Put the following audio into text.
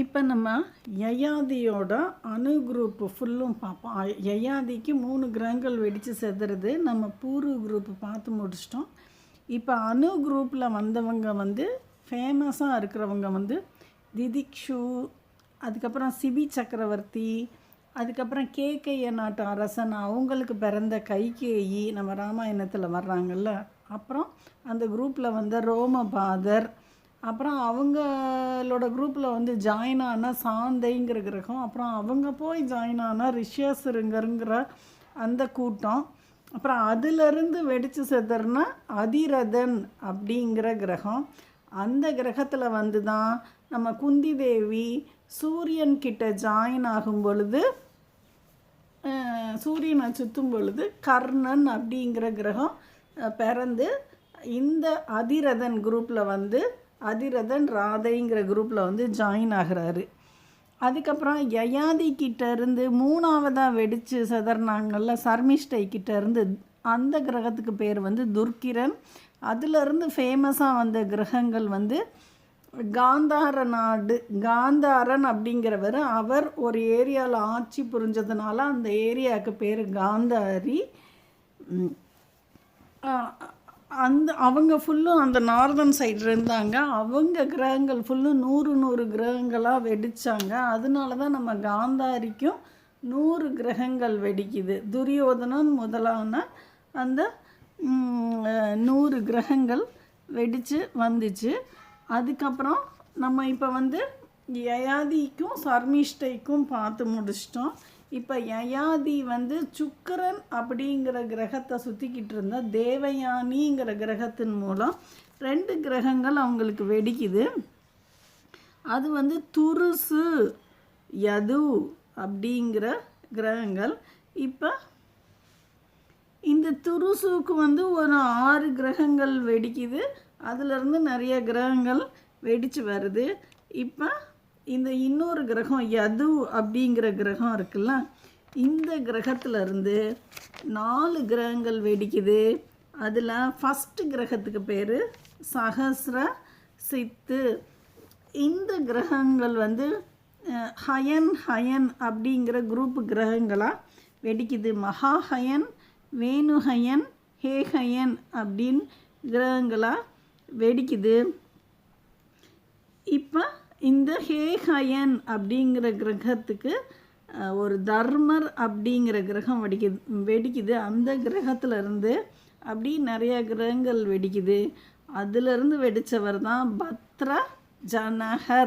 இப்போ நம்ம யயாதியோட அணு குரூப் ஃபுல்லும் பார்ப்போம் யயாதிக்கு மூணு கிரகங்கள் வெடித்து செதுறது நம்ம பூர்வ குரூப் பார்த்து முடிச்சிட்டோம். இப்போ அணு குரூப்பில் வந்தவங்க வந்து ஃபேமஸாக இருக்கிறவங்க வந்து திதிக்ஷு அதுக்கப்புறம் சிபி சக்கரவர்த்தி அதுக்கப்புறம் கேக்கைய நாட்டு அரசன் அவங்களுக்கு பிறந்த கைகேயி நம்ம ராமாயணத்தில் வர்றாங்கல்ல. அப்புறம் அந்த குரூப்பில் வந்த ரோமபாதர் அப்புறம் அவங்களோட குரூப்பில் வந்து ஜாயின் ஆனால் சாந்தைங்கிற கிரகம் அப்புறம் அவங்க போய் ஜாயின் ஆனால் ரிஷியாசுருங்கருங்கிற அந்த கூட்டம் அப்புறம் அதிலிருந்து வெடித்து செதர்னா அதிரதன் அப்படிங்கிற கிரகம் அந்த கிரகத்தில் வந்து தான் நம்ம குந்தி தேவி சூரியன் கிட்ட ஜாயின் ஆகும் பொழுது சூரியனை சுற்றும் பொழுது கர்ணன் அப்படிங்கிற கிரகம் பிறந்து இந்த அதிரதன் குரூப்பில் வந்து அதிரதன் ராதைங்கிற குரூப்பில் வந்து ஜாயின் ஆகுறாரு. அதுக்கப்புறம் யயாதி கிட்டேருந்து மூணாவதாக வெடித்து செதறினாங்கல்ல சர்மிஷ்டை கிட்டேருந்து அந்த கிரகத்துக்கு பேர் வந்து துர்கிரன் அதிலிருந்து ஃபேமஸாக வந்த கிரகங்கள் வந்து காந்தார நாடு காந்தாரன் அப்படிங்கிறவர். அவர் ஒரு ஏரியாவில் ஆட்சி புரிஞ்சதுனால அந்த ஏரியாவுக்கு பேர் காந்தாரி. அந்த அவங்க ஃபுல்லும் அந்த நார்தன் சைடு இருந்தாங்க. அவங்க கிரகங்கள் ஃபுல்லும் நூறு நூறு கிரகங்களாக வெடித்தாங்க அதனால தான் நம்ம காந்தாரிக்கும் நூறு கிரகங்கள் வெடிக்குது. துரியோதனன் முதலான அந்த நூறு கிரகங்கள் வெடித்து வந்துச்சு. அதுக்கப்புறம் நம்ம இப்போ வந்து யயாதிக்கும் சர்மிஷ்டைக்கும் பார்த்து முடிச்சிட்டோம். இப்போ யயாதி வந்து சுக்கரன் அப்படிங்கிற கிரகத்தை சுற்றிக்கிட்டு இருந்தால் தேவயானிங்கிற கிரகத்தின் மூலம் ரெண்டு கிரகங்கள் அவங்களுக்கு வெடிக்குது. அது வந்து துருசு யது அப்படிங்கிற கிரகங்கள். இப்போ இந்த துருசுக்கு வந்து ஒரு ஆறு கிரகங்கள் வெடிக்குது. அதிலிருந்து நிறைய கிரகங்கள் வெடித்து வருது. இப்போ இந்த இன்னொரு கிரகம் யது அப்படிங்கிற கிரகம் இருக்குல்ல இந்த கிரகத்துல இருந்து நாலு கிரகங்கள் வெடிக்குது. அதில் ஃபஸ்ட்டு கிரகத்துக்கு பேர் சஹசிர சித்து. இந்த கிரகங்கள் வந்து ஹயன் ஹயன் அப்படிங்கிற குரூப் கிரகங்களாக வெடிக்குது. மகாஹயன் வேணுஹயன் ஹேஹயன் அப்படின்னு கிரகங்களாக வெடிக்குது. இப்போ இந்த ஹேஹயன் அப்படிங்கிற கிரகத்துக்கு ஒரு தர்மர் அப்படிங்கிற கிரகம் வெடிக்குது வெடிக்குது. அந்த கிரகத்தில் இருந்து அப்படி நிறைய கிரகங்கள் வெடிக்குது. அதுலேருந்து வெடித்தவர் தான் பத்ர ஜனகர்